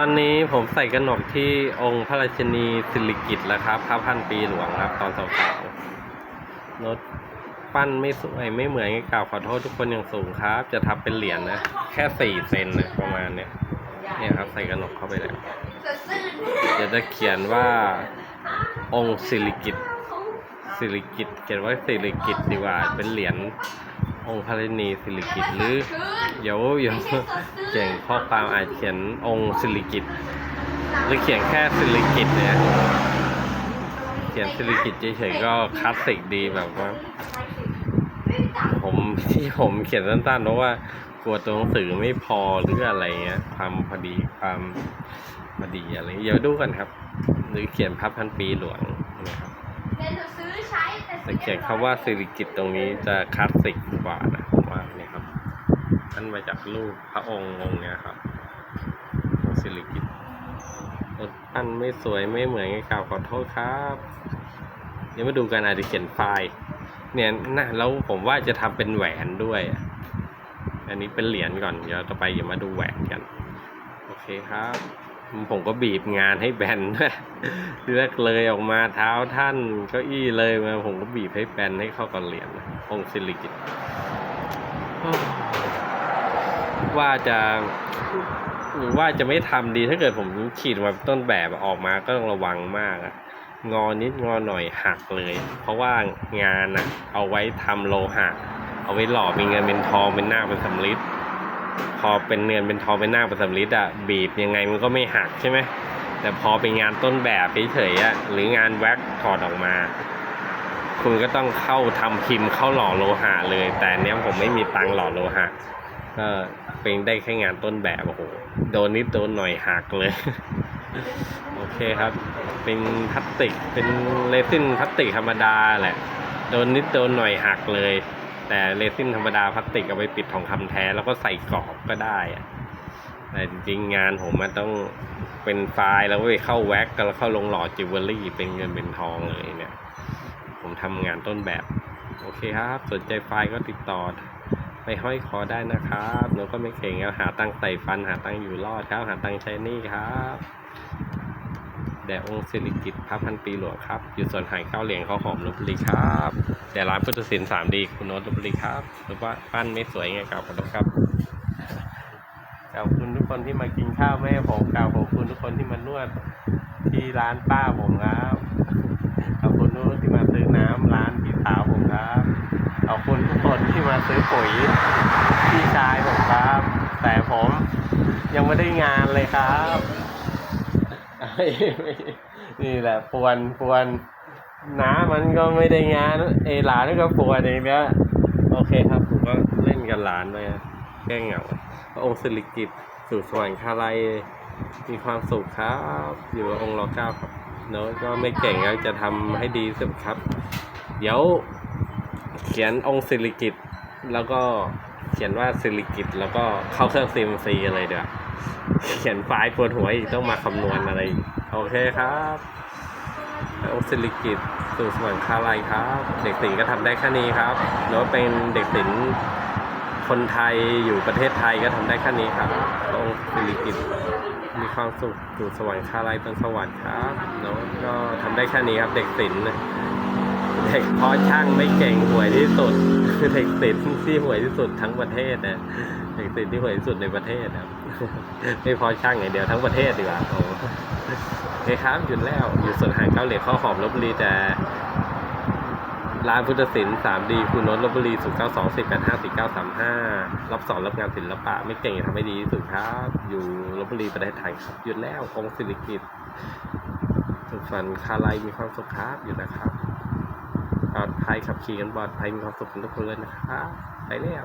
อนนี้ผมใส่กระหนกที่องค์พระราชินีสิริกิติ์แล้วครับพระพันปีหลวงครับ ตอนสาวๆรถปั้นไม่สวยไม่เหมือนกับเก่าขอโทษทุกคนอย่างสูงครับ จะทำเป็นเหรียญนะ แค่สี่เซนนะประมาณเนี้ยเนี่ยครับใส่กระหนกเข้าไปแล้วเดี๋ยวจะเขียนว่าองค์สิริกิติ์สิริกิติ์เขียนว่าสิริกิติ์ดีกว่าเป็นเหรียญ องค์พระราชินีสิริกิตหรือเดี๋ยวเดี๋ยวเขียนข้อความอาจเขียนองค์สิริกิตหรือเขียนแค่สิริกิตเนี่ยเขียนสิริกิตเฉยๆก็คลาสสิกดีแบบว่า ผมที่ผมเขียนสั้นๆเพราะว่ากลัวตัวหนังสือไม่พอหรืออะไรเงี้ยความพอดีความพอดีอะไรเดี๋ยวดูกันครับ หรือเขียนพระพันปีหลวงนะครับ ช้แต่แต่เขียนคำว่าสิริกิตตรงนี้จะคลาสสิกกว่านะผมว่าเนี่ยครับนั่นมาจากรูปพระองค์องค์เนี้ยครับองสิริกิตรถปั้นไม่สวยไม่เหมือนไงเก่าขอโทษครับเดี๋ยวมาดูกันอาจจะเขียนไฟล์ เนี่ยนะแล้วผมว่าจะทำเป็นแหวนด้วย อันนี้เป็นเหรียญก่อน เดี๋ยวต่อไปอย่ามาดูแหวนกัน โอเคครับ ผมก็บีบงานให้แบนเลือกเลยออกมาเท้าท่านเก็อี้เลยมาผมก็บีบให้แบนให้เข้ากับเหรียญนะองค์สิริกิตว่าจะว่าจะไม่ทำดีถ้าเกิดผมขีดมาต้นแบบออกมาก็ต้องระวังมากอะงอนิดงอหน่อยหักเลย เพราะว่างานอะเอาไว้ทำโลหะ เอาไว้หล่อเป็นเงินเป็นทองเป็นหน้าเป็นสำริด พอเป็นเงินเป็นทองเป็นหน้าเป็นสำริดอะบีบยังไงมันก็ไม่หักใช่ไหมแต่พอเป็นงานต้นแบบเฉยๆอะหรืองานแว็กถอดออกมา คุณก็ต้องเข้าทำพิมพ์เข้าหล่อโลหะเลย แต่เนี้ยผมไม่มีตังหล่อโลหะก็เป็นได้แค่งานต้นแบบโอ้โหโดนนิดโดนหน่อยหักเลย โอเคครับ เป็นพลาสติกเป็นเรซินพลาสติกธรรมดาแหละ โดนนิดโดนหน่อยหักเลย แต่เรซินธรรมดาพลาสติกเอาไปปิดทองคำแท้แล้วก็ใส่กรอบก็ได้อะแต่จริงงานผมมันต้องเป็นไฟล์แล้วไปเข้าแว็กแล้วเข้าลงหล่อจิวเวลรี่เป็นเงินเป็นทองเลยเนี่ย ผมทำงานต้นแบบ โอเคครับ สนใจไฟล์ก็ติดต่อ ไปห้อยคอได้นะครับหนูก็ไม่เก่งแล้วหาตังค์ใส่ฟันหาตังอยู่รอดครับ หาตังใช้นี่ครับ แด่องค์สิริกิตพระพันปีหลวงครับอยู่ส่วนหายเก้าเหรียญข้าวหอมลพบุรีครับแต่ร้านพุทธศิลป์สามดีคุณโน้ตลพบุรีครับ หรือว่าปั้นไม่สวยไงกล่าวขอโทษครับขอบคุณทุกคนที่มากินข้าวแม่ผมกล่าวขอบคุณทุกคนที่มานวดที่ร้านป้าผมครับขอบคุณทุกคนที่มาซื้อน้ำร้านพี่สาวผมครับขอบคุณทุกคนที่มาซื้อปุ๋ยพี่ชายผมครับ แต่ผมยังไม่ได้งานเลยครับ นี่แหละปวนปวนน้ามันก็ไม่ได้งานเอหลานก็ปวนเองเนี่ยโอเคครับผมก็เล่นกับหลานไปแก้เหงาพระองค์สิริกิตสู่สวรรคาลัยมีความสุขครับ อยู่กับองค์รอเก้าครับเนอะก็ไม่เก่งก็จะทำให้ดีสุดครับ เดี๋ยวเขียนองค์สิริกิตแล้วก็เขียนว่าสิริกิตแล้วก็เข้าเครื่องซีมซีอะไรเดี๋ยว เขียนไฟล์ปวดหัวอีกต้องมาคำนวณอะไร โอเคครับองค์สิริกิตสู่สวรรคาลัยครับ เด็กศิลป์ก็ทำได้แค่นี้ครับแล้วเป็นเด็กศิลป์คนไทยอยู่ประเทศไทยก็ทำได้แค่นี้ครับองค์สิริกิตมีความสุขสู่สวรรคาลัยเป็นสวรรค์ครับแล้วก็ทำได้แค่นี้ครับ เด็กศิลป์เด็กเพาะช่างไม่เก่งห่วยที่สุดเด็กติดที่ห่วยที่สุดทั้งประเทศนะเด็กติดที่ห่วยที่สุดในประเทศครับ ไม่พาะช่างอย่างเดียวทั้งประเทศดีกว่าโอ้โอเคครับหยุดแล้วอยู่ส่วนหางเก้าเหลียข้าวหอมลบบุรีแต่ร้านพุทธศิลป์สามดีคุณนนท์ลบบุรีศูนย์เก้าสองสิบแปดห้าสี่เก้าสามห้ารับสอนรับงานศิลปะ ไม่เก่งทำให้ดีที่สุดครับ อยู่ลบบุรีประเทศไทยครับ หยุดแล้วองศิริกิตสุขสันต์คาไลมีความสุขครับหยุดนะครับปลอดภัยขับขี่กันปลอดภัยมีความสุขทุกคนเลยนะครับไปแล้ว